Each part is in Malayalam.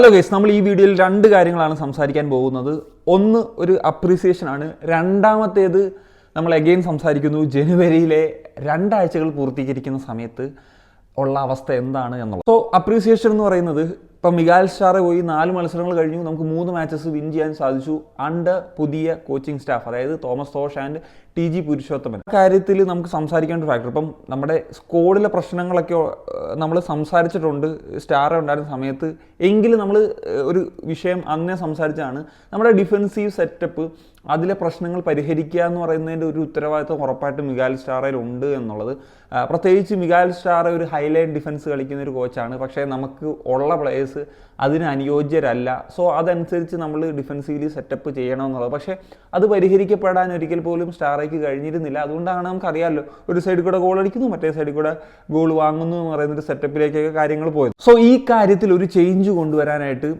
ഹലോ ഗൈസ് നമ്മൾ ഈ വീഡിയോയിൽ രണ്ട് കാര്യങ്ങളാണ് സംസാരിക്കാൻ പോകുന്നത്. ഒന്ന് ഒരു അപ്രീസിയേഷൻ ആണ്. രണ്ടാമത്തേത് നമ്മൾ എഗെയിൻ സംസാരിക്കുന്നു ജനുവരിയിലെ രണ്ടാഴ്ചകൾ പൂർത്തീകരിക്കുന്ന സമയത്ത് ഉള്ള അവസ്ഥ എന്താണ് എന്നുള്ളത്. സോ അപ്രീസിയേഷൻ എന്ന് പറയുന്നത് ഇപ്പം മികാൽ സ്റ്റാറെ പോയി നാല് മത്സരങ്ങൾ കഴിഞ്ഞു നമുക്ക് മൂന്ന് മാച്ചസ് വിൻ ചെയ്യാൻ സാധിച്ചു അണ്ടർ പുതിയ കോച്ചിങ് സ്റ്റാഫ് അതായത് Thomas Tors and T G Purushothaman. കാര്യത്തിൽ നമുക്ക് സംസാരിക്കേണ്ട ഫാക്ടർ ഇപ്പം നമ്മുടെ സ്കോഡിലെ പ്രശ്നങ്ങളൊക്കെ നമ്മൾ സംസാരിച്ചിട്ടുണ്ട് സ്റ്റാർ ഉണ്ടായിരുന്ന സമയത്ത്. എങ്കിലും നമ്മൾ ഒരു വിഷയം അന്നേ സംസാരിച്ചാണ് നമ്മുടെ ഡിഫെൻസീവ് സെറ്റപ്പ് അതിലെ പ്രശ്നങ്ങൾ പരിഹരിക്കുക എന്ന് പറയുന്നതിന്റെ ഒരു ഉത്തരവാദിത്വം ഉറപ്പായിട്ടും മികാൽ സ്റ്റാറയിൽ ഉണ്ട് എന്നുള്ളത്. പ്രത്യേകിച്ച് മികാൽ സ്റ്റാർ ഒരു ഹൈലൈൻ ഡിഫൻസ് കളിക്കുന്ന ഒരു കോച്ചാണ്. പക്ഷേ നമുക്ക് ഉള്ള പ്ലേയേഴ്സ് അതിന് അനുയോജ്യരല്ല. സോ അതനുസരിച്ച് നമ്മൾ ഡിഫൻസീവ്ലി സെറ്റപ്പ് ചെയ്യണമെന്നുള്ളത് പക്ഷേ അത് പരിഹരിക്കപ്പെടാൻ ഒരിക്കൽ പോലും സ്റ്റാറയ്ക്ക് കഴിഞ്ഞിരുന്നില്ല. അതുകൊണ്ടാണ് നമുക്കറിയാമല്ലോ ഒരു സൈഡിൽ കൂടെ ഗോൾ അടിക്കുന്നു മറ്റേ സൈഡിൽ കൂടെ ഗോൾ വാങ്ങുന്നു എന്ന് പറയുന്ന ഒരു സെറ്റപ്പിലേക്കൊക്കെ കാര്യങ്ങൾ പോയത്. സോ ഈ കാര്യത്തിൽ ഒരു ചേഞ്ച് കൊണ്ടുവരാനായിട്ട്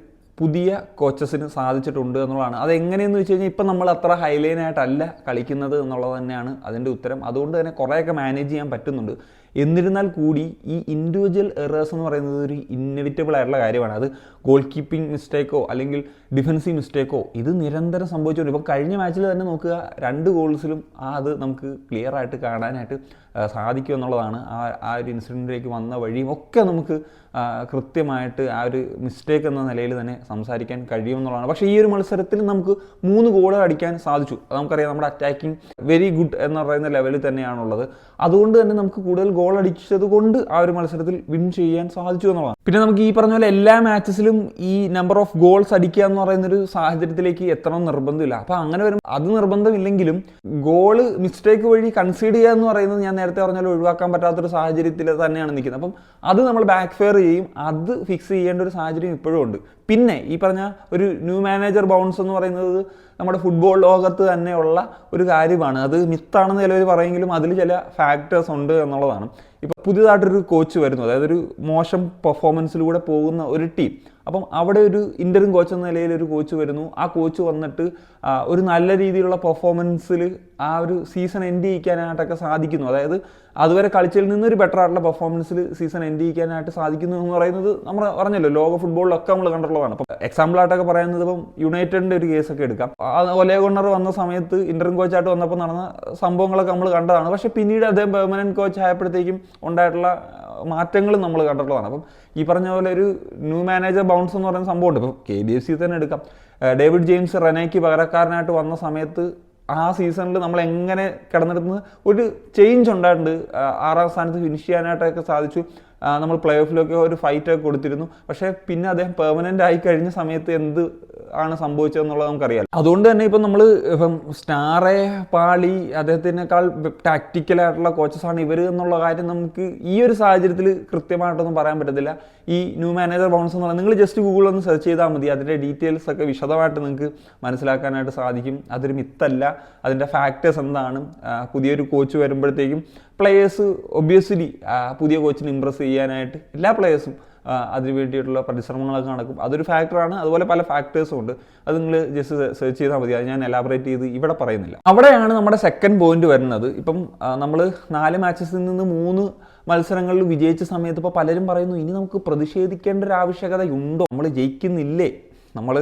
പുതിയ കോച്ചസിന് സാധിച്ചിട്ടുണ്ട് എന്നുള്ളതാണ്. അത് എങ്ങനെയെന്ന് വെച്ച് കഴിഞ്ഞാൽ ഇപ്പം നമ്മൾ അത്ര ഹൈലൈനായിട്ടല്ല കളിക്കുന്നത് എന്നുള്ളത് തന്നെയാണ് അതിന്റെ ഉത്തരം. അതുകൊണ്ട് തന്നെ കുറേയൊക്കെ മാനേജ് ചെയ്യാൻ പറ്റുന്നുണ്ട്. എന്നിരുന്നാൽ കൂടി ഈ ഇൻഡിവിജ്വൽ എറേഴ്സ് എന്ന് പറയുന്നത് ഒരു ഇന്നവിറ്റബിൾ ആയിട്ടുള്ള കാര്യമാണ്. അത് ഗോൾ കീപ്പിംഗ് മിസ്റ്റേക്കോ അല്ലെങ്കിൽ ഡിഫൻസീവ് മിസ്റ്റേക്കോ ഇത് നിരന്തരം സംഭവിച്ചുകൊണ്ട് ഇപ്പം കഴിഞ്ഞ മാച്ചിൽ തന്നെ നോക്കുക രണ്ട് ഗോൾസിലും ആ അത് നമുക്ക് ക്ലിയർ ആയിട്ട് കാണാനായിട്ട് സാധിക്കും എന്നുള്ളതാണ് ആ ആ ഒരു ഇൻസിഡന്റിലേക്ക് വന്ന വഴിയും ഒക്കെ നമുക്ക് കൃത്യമായിട്ട് ആ ഒരു മിസ്റ്റേക്ക് എന്ന നിലയിൽ തന്നെ സംസാരിക്കാൻ കഴിയുമെന്നുള്ളതാണ്. പക്ഷേ ഈ ഒരു മത്സരത്തിൽ നമുക്ക് മൂന്ന് ഗോൾ അടിക്കാൻ സാധിച്ചു. നമുക്കറിയാം നമ്മുടെ അറ്റാക്കിംഗ് വെരി ഗുഡ് എന്ന് പറയുന്ന ലെവലിൽ തന്നെയാണുള്ളത്. അതുകൊണ്ട് തന്നെ നമുക്ക് കൂടുതൽ ഗോൾ അടിച്ചത് കൊണ്ട് ആ ഒരു മത്സരത്തിൽ വിൻ ചെയ്യാൻ സാധിച്ചു എന്നുള്ളതാണ്. പിന്നെ നമുക്ക് ഈ പറഞ്ഞ പോലെ എല്ലാ മാച്ചസിലും ഈ നമ്പർ ഓഫ് ഗോൾസ് അടിക്കുക എന്ന് പറയുന്നൊരു സാഹചര്യത്തിലേക്ക് എത്തണം നിർബന്ധമില്ല. അപ്പോൾ അങ്ങനെ വരും അത് നിർബന്ധമില്ലെങ്കിലും ഗോൾ മിസ്റ്റേക്ക് വഴി കൺസീഡ് ചെയ്യുക എന്ന് പറയുന്നത് ഞാൻ നേരത്തെ പറഞ്ഞാൽ ഒഴിവാക്കാൻ പറ്റാത്തൊരു സാഹചര്യത്തിൽ തന്നെയാണ് നിൽക്കുന്നത്. അപ്പം അത് നമ്മൾ ബാക്ക് ഫെയർ ചെയ്യും അത് ഫിക്സ് ചെയ്യേണ്ട ഒരു സാഹചര്യം ഇപ്പോഴും ഉണ്ട്. പിന്നെ ഈ പറഞ്ഞ ഒരു ന്യൂ മാനേജർ ബൗൺസ് എന്ന് പറയുന്നത് നമ്മുടെ ഫുട്ബോൾ ലോകത്ത് തന്നെയുള്ള ഒരു കാര്യമാണ്. അത് മിത്താണെന്ന് ചിലവർ പറയെങ്കിലും അതിൽ ചില ഫാക്ടേഴ്സ് ഉണ്ട് എന്നുള്ളതാണ്. ഇപ്പോൾ പുതിയതായിട്ടൊരു കോച്ച് വരുന്നു. അതായത് ഒരു മോശം പെർഫോമൻസിലൂടെ പോകുന്ന ഒരു ടീം അപ്പം അവിടെ ഒരു ഇന്ററും കോച്ച് എന്ന നിലയിൽ ഒരു കോച്ച് വരുന്നു. ആ കോച്ച് വന്നിട്ട് ഒരു നല്ല രീതിയിലുള്ള പെർഫോമൻസിൽ ആ ഒരു സീസൺ എൻഡ് ചെയ്യിക്കാനായിട്ടൊക്കെ സാധിക്കുന്നു. അതായത് അതുവരെ കളിച്ചതിൽ നിന്നൊരു ബെറ്റർ ആയിട്ടുള്ള പെർഫോമൻസിൽ സീസൺ എൻഡ് ചെയ്യിക്കാനായിട്ട് സാധിക്കുന്നു എന്ന് പറയുന്നത് നമ്മൾ പറഞ്ഞല്ലോ ലോക ഫുട്ബോളിലൊക്കെ നമ്മൾ കണ്ടിട്ടുള്ളതാണ്. അപ്പം എക്സാമ്പിൾ ആയിട്ടൊക്കെ പറയുന്നത് ഇപ്പം യുണൈറ്റഡിന്റെ ഒരു കേസൊക്കെ എടുക്കാം. ഒലേ ഗുണർ വന്ന സമയത്ത് ഇന്ററിൻ കോച്ചായിട്ട് വന്നപ്പോൾ നടന്ന സംഭവങ്ങളൊക്കെ നമ്മൾ കണ്ടതാണ്. പക്ഷേ പിന്നീട് അദ്ദേഹം പെർമനന്റ് കോച്ച് ആയപ്പോഴത്തേക്കും ഉണ്ടായിട്ടുള്ള മാറ്റങ്ങൾ നമ്മൾ കണ്ടിട്ടുള്ളതാണ്. അപ്പം ഈ പറഞ്ഞ പോലെ ഒരു ന്യൂ മാനേജർ ബൗൺസ് എന്ന് പറയുന്ന സംഭവമുണ്ട്. ഇപ്പോൾ കെ ബി എഫ് സി തന്നെ എടുക്കാം. ഡേവിഡ് ജെയിംസ് റെനയ്ക്ക് പകരക്കാരനായിട്ട് വന്ന സമയത്ത് ആ സീസണിൽ നമ്മൾ എങ്ങനെ കിടന്നിരുന്നത് ഒരു ചേഞ്ച് ഉണ്ടായിട്ടുണ്ട്. ആറാം സ്ഥാനത്ത് ഫിനിഷ് ചെയ്യാനായിട്ടൊക്കെ സാധിച്ചു. നമ്മൾ പ്ലേ ഓഫിലൊക്കെ ഒരു ഫൈറ്റൊക്കെ കൊടുത്തിരുന്നു. പക്ഷേ പിന്നെ അദ്ദേഹം പെർമനന്റ് ആയി കഴിഞ്ഞ സമയത്ത് എന്ത് ആണ് സംഭവിച്ചതെന്നുള്ളത് നമുക്കറിയാം അതുകൊണ്ട് തന്നെ ഇപ്പം നമ്മൾ ഇപ്പം സ്റ്റാറെ പാളി അദ്ദേഹത്തിനേക്കാൾ ടാക്റ്റിക്കലായിട്ടുള്ള കോച്ചസാണ് ഇവർ എന്നുള്ള കാര്യം നമുക്ക് ഈ ഒരു സാഹചര്യത്തിൽ കൃത്യമായിട്ടൊന്നും പറയാൻ പറ്റത്തില്ല. ഈ ന്യൂ മാനേജർ ബൗൺസ് എന്ന് പറയുന്നത് നിങ്ങൾ ജസ്റ്റ് ഗൂഗിളിൽ ഒന്ന് സെർച്ച് ചെയ്താൽ മതി. അതിന്റെ ഡീറ്റെയിൽസ് ഒക്കെ വിശദമായിട്ട് നിങ്ങൾക്ക് മനസ്സിലാക്കാനായിട്ട് സാധിക്കും. അതൊരു മിത്തല്ല അതിന്റെ ഫാക്ടേഴ്സ് എന്താണ്? പുതിയൊരു കോച്ച് വരുമ്പോഴത്തേക്കും പ്ലേയേഴ്സ് ഒബ്വിയസ്ലി പുതിയ കോച്ചിനെ ഇമ്പ്രസ് ചെയ്യാനായിട്ട് എല്ലാ പ്ലേയേഴ്സും അതിന് വേണ്ടിയിട്ടുള്ള പരിശ്രമങ്ങളൊക്കെ നടക്കും. അതൊരു ഫാക്ടറാണ് അതുപോലെ പല ഫാക്ടേഴ്സും ഉണ്ട്. അത് നിങ്ങൾ ജസ്റ്റ് സെർച്ച് ചെയ്താൽ മതി. അത് ഞാൻ എലാബറേറ്റ് ചെയ്ത് ഇവിടെ പറയുന്നില്ല. അവിടെയാണ് നമ്മുടെ സെക്കൻഡ് പോയിന്റ് വരുന്നത്. ഇപ്പം നമ്മൾ നാല് മാച്ചസിൽ നിന്ന് മൂന്ന് മത്സരങ്ങളിൽ വിജയിച്ച സമയത്ത് ഇപ്പോൾ പലരും പറയുന്നു ഇനി നമുക്ക് പ്രതിഷേധിക്കേണ്ട ഒരു ആവശ്യകതയുണ്ടോ നമ്മൾ ജയിക്കുന്നില്ലേ? നമ്മൾ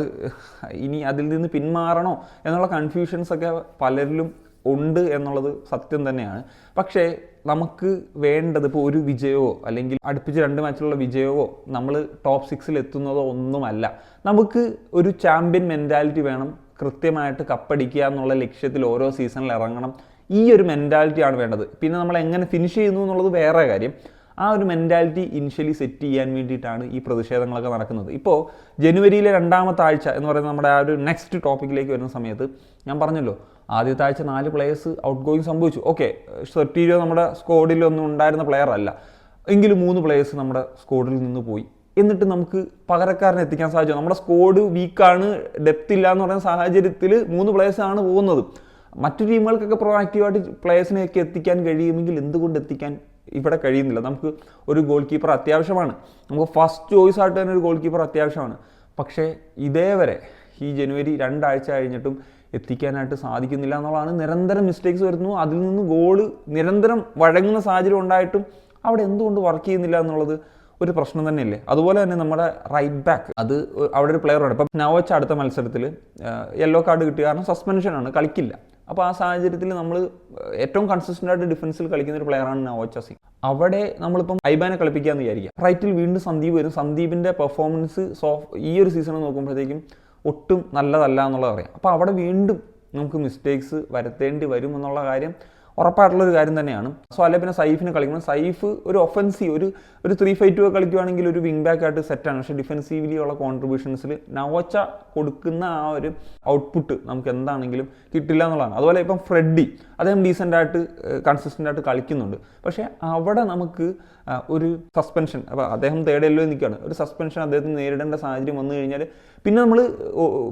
ഇനി അതിൽ നിന്ന് പിന്മാറണോ? എന്നുള്ള കൺഫ്യൂഷൻസ് ഒക്കെ പലരിലും ഉണ്ട് എന്നുള്ളത് സത്യം തന്നെയാണ്. പക്ഷേ നമുക്ക് വേണ്ടത് ഇപ്പോൾ ഒരു വിജയമോ അല്ലെങ്കിൽ അടുപ്പിച്ച് രണ്ട് മാച്ചിലുള്ള വിജയമോ നമ്മൾ ടോപ്പ് സിക്സിൽ എത്തുന്നതോ ഒന്നുമല്ല. നമുക്ക് ഒരു ചാമ്പ്യൻ മെന്റാലിറ്റി വേണം കൃത്യമായിട്ട് കപ്പടിക്കുക എന്നുള്ള ലക്ഷ്യത്തിൽ ഓരോ സീസണിൽ ഇറങ്ങണം. ഈ ഒരു മെന്റാലിറ്റിയാണ് വേണ്ടത്. പിന്നെ നമ്മൾ എങ്ങനെ ഫിനിഷ് ചെയ്യുന്നു എന്നുള്ളത് വേറെ കാര്യം. ആ ഒരു മെന്റാലിറ്റി ഇനിഷ്യലി സെറ്റ് ചെയ്യാൻ വേണ്ടിയിട്ടാണ് ഈ പ്രതിഷേധങ്ങളൊക്കെ നടക്കുന്നത്. ഇപ്പോൾ ജനുവരിയിലെ രണ്ടാമത്തെ ആഴ്ച എന്ന് പറയുന്നത് നമ്മുടെ ആ ഒരു നെക്സ്റ്റ് ടോപ്പിക്കിലേക്ക് വരുന്ന സമയത്ത് ഞാൻ പറഞ്ഞല്ലോ ആദ്യത്തെ ആഴ്ച നാല് പ്ലേയേഴ്സ് ഔട്ട് ഗോയിങ് സംഭവിച്ചു. ഓക്കെ സെറ്റീരിയോ നമ്മുടെ സ്കോഡിലൊന്നും ഉണ്ടായിരുന്ന പ്ലെയർ അല്ല. എങ്കിലും മൂന്ന് പ്ലേയേഴ്സ് നമ്മുടെ സ്കോഡിൽ നിന്ന് പോയി. എന്നിട്ട് നമുക്ക് പകരക്കാരനെ എത്തിക്കാൻ സാധിച്ചു. നമ്മുടെ സ്കോഡ് വീക്കാണ് ഡെപ്ത് ഇല്ല എന്ന് പറയുന്ന സാഹചര്യത്തിൽ മൂന്ന് ആണ് പോകുന്നത്. മറ്റു ടീമുകൾക്കൊക്കെ പ്രൊആക്റ്റീവായിട്ട് പ്ലേയേഴ്സിനെയൊക്കെ എത്തിക്കാൻ കഴിയുമെങ്കിൽ എന്തുകൊണ്ട് എത്തിക്കാൻ ഇവിടെ കഴിയുന്നില്ല. നമുക്ക് ഒരു ഗോൾ കീപ്പർ അത്യാവശ്യമാണ്. നമുക്ക് ഫസ്റ്റ് ചോയ്സ് ആയിട്ട് തന്നെ ഒരു ഗോൾ കീപ്പർ അത്യാവശ്യമാണ്. പക്ഷേ ഇതേവരെ ഈ ജനുവരി രണ്ടാഴ്ച കഴിഞ്ഞിട്ടും എത്തിക്കാനായിട്ട് സാധിക്കുന്നില്ല എന്നുള്ളതാണ് നിരന്തരം മിസ്റ്റേക്സ് വരുന്നു. അതിൽ നിന്ന് ഗോൾ നിരന്തരം വഴങ്ങുന്ന സാഹചര്യം ഉണ്ടായിട്ടും അവിടെ എന്തുകൊണ്ട് വർക്ക് ചെയ്യുന്നില്ല എന്നുള്ളത് ഒരു പ്രശ്നം തന്നെയല്ലേ? അതുപോലെ തന്നെ നമ്മുടെ റൈറ്റ് ബാക്ക് അത് അവിടെ ഒരു പ്ലെയർ ഉണ്ട്. ഇപ്പം നവച്ച അടുത്ത മത്സരത്തിൽ യെല്ലോ കാർഡ് കിട്ടിയ കാരണം സസ്പെൻഷനാണ് കളിക്കില്ല. അപ്പോൾ ആ സാഹചര്യത്തിൽ നമ്മൾ ഏറ്റവും കൺസിസ്റ്റന്റ് ആയിട്ട് ഡിഫൻസിൽ കളിക്കുന്ന ഒരു പ്ലെയറാണ് നവോച്ച സിംഗ് അവിടെ നമ്മളിപ്പം ഐബാനെ കളിപ്പിക്കാമെന്ന് വിചാരിക്കുക. റൈറ്റിൽ വീണ്ടും സന്ദീപ് വരും. സന്ദീപിന്റെ പെർഫോമൻസ് സോഫ് ഈ ഒരു സീസൺ നോക്കുമ്പോഴത്തേക്കും ഒട്ടും നല്ലതല്ല എന്നുള്ളത് അറിയാം. അപ്പോൾ അവിടെ വീണ്ടും നമുക്ക് മിസ്റ്റേക്സ് വരുത്തേണ്ടി വരും എന്നുള്ള കാര്യം ഉറപ്പായിട്ടുള്ളൊരു കാര്യം തന്നെയാണ്. സോ അല്ലെ പിന്നെ സൈഫിന് കളിക്കണം. സൈഫ് ഒരു ഒഫൻസീവ് ഒരു ഒരു ത്രീ ഫൈവ് ടു കളിക്കുവാണെങ്കിൽ ഒരു വിങ് ബാക്ക് ആയിട്ട് സെറ്റാണ് പക്ഷേ ഡിഫെൻസീവ്ലി ഉള്ള കോൺട്രിബ്യൂഷൻസിൽ നവോച്ച കൊടുക്കുന്ന ആ ഒരു ഔട്ട്പുട്ട് നമുക്ക് എന്താണെങ്കിലും കിട്ടില്ല എന്നുള്ളതാണ്. അതുപോലെ ഇപ്പം ഫ്രെഡി അദ്ദേഹം ഡീസന്റ് ആയിട്ട് കൺസിസ്റ്റന്റ് ആയിട്ട് കളിക്കുന്നുണ്ട്. പക്ഷേ അവിടെ നമുക്ക് ഒരു സസ്പെൻഷൻ അപ്പോൾ അദ്ദേഹം തേർഡ് എല്ലോ നിൽക്കുകയാണ്. ഒരു സസ്പെൻഷൻ അദ്ദേഹത്തിന് നേരിടേണ്ട സാഹചര്യം വന്നു കഴിഞ്ഞാൽ പിന്നെ നമ്മൾ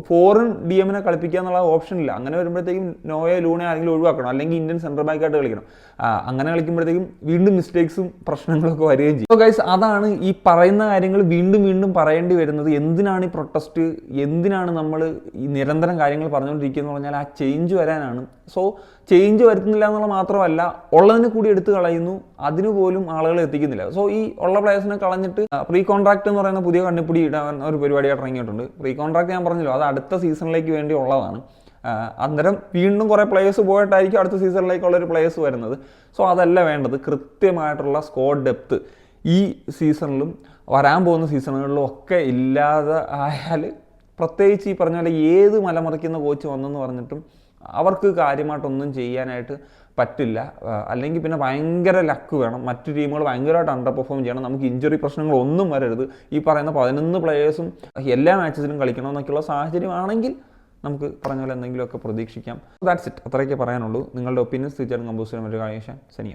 ഫോറിൻ ഡി എമ്മിനെ കളിപ്പിക്കുക എന്നുള്ള ഓപ്ഷൻ ഇല്ല. അങ്ങനെ വരുമ്പോഴത്തേക്കും നോയെ ലൂണെ ആരെങ്കിലും ഒഴിവാക്കണം. അല്ലെങ്കിൽ ഇന്ത്യൻ സെൻട്രൽ ആയിട്ട് കളിക്കണം. അങ്ങനെ കളിക്കുമ്പോഴത്തേക്കും വീണ്ടും മിസ്റ്റേക്സും പ്രശ്നങ്ങളൊക്കെ വരികയും ചെയ്യും. ഗൈസ് അതാണ് ഈ പറയുന്ന കാര്യങ്ങൾ വീണ്ടും വീണ്ടും പറയേണ്ടി വരുന്നത്. എന്തിനാണ് ഈ പ്രൊട്ടസ്റ്റ് എന്തിനാണ് നമ്മൾ ഈ നിരന്തരം കാര്യങ്ങൾ പറഞ്ഞുകൊണ്ടിരിക്കുന്നത് എന്ന് പറഞ്ഞാൽ ആ ചേഞ്ച് വരാനാണ്. സോ ചേഞ്ച് വരുത്തുന്നില്ല എന്നുള്ള മാത്രമല്ല ഉള്ളതിന് കൂടി എടുത്തു കളയുന്നു. അതിനു പോലും ആളുകൾ എത്തിക്കുന്നില്ല. സോ ഈ ഉള്ള പ്ലേയേഴ്സിനെ കളഞ്ഞിട്ട് പ്രീ കോൺട്രാക്ട് എന്ന് പറയുന്ന പുതിയ കണ്ണിപ്പിടി ഇടാൻ ഒരു പരിപാടിയായിട്ട് ഇറങ്ങിയിട്ടുണ്ട്. പ്രീ കോൺട്രാക്ട് ഞാൻ പറഞ്ഞല്ലോ അത് അടുത്ത സീസണിലേക്ക് വേണ്ടി ഉള്ളതാണ്. അന്നേരം വീണ്ടും കുറേ പ്ലേയേഴ്സ് പോയിട്ടായിരിക്കും അടുത്ത സീസണിലേക്കുള്ള ഒരു പ്ലേയേഴ്സ് വരുന്നത്. സോ അതല്ല വേണ്ടത്. കൃത്യമായിട്ടുള്ള സ്കോഡ് ഡെപ്ത് ഈ സീസണിലും വരാൻ പോകുന്ന സീസണുകളിലും ഒക്കെ ഇല്ലാതെ ആയാൽ പ്രത്യേകിച്ച് ഈ പറഞ്ഞ പോലെ ഏത് മലമറിക്കുന്ന കോച്ച് വന്നെന്ന് പറഞ്ഞിട്ടും അവർക്ക് കാര്യമായിട്ടൊന്നും ചെയ്യാനായിട്ട് പറ്റില്ല. അല്ലെങ്കിൽ പിന്നെ ഭയങ്കര ലക്ക് വേണം. മറ്റു ടീമുകൾ ഭയങ്കരമായിട്ട് അണ്ടർ പെർഫോം ചെയ്യണം. നമുക്ക് ഇഞ്ചുറി പ്രശ്നങ്ങളൊന്നും വരരുത്. ഈ പറയുന്ന പതിനൊന്ന് പ്ലേയേഴ്സും എല്ലാ മാച്ചസിലും കളിക്കണമെന്നൊക്കെയുള്ള സാഹചര്യമാണെങ്കിൽ നമുക്ക് പറഞ്ഞ പോലെ എന്തെങ്കിലുമൊക്കെ പ്രതീക്ഷിക്കാം. ദാറ്റ്സ് ഇറ്റ് അത്രയൊക്കെ പറയാനുള്ളൂ. നിങ്ങളുടെ ഒപ്പീനിയൻസ് തീർച്ചയായിട്ടും കമ്പോസ് ചെയ്യാൻ ഒരു കാര്യം സനിയ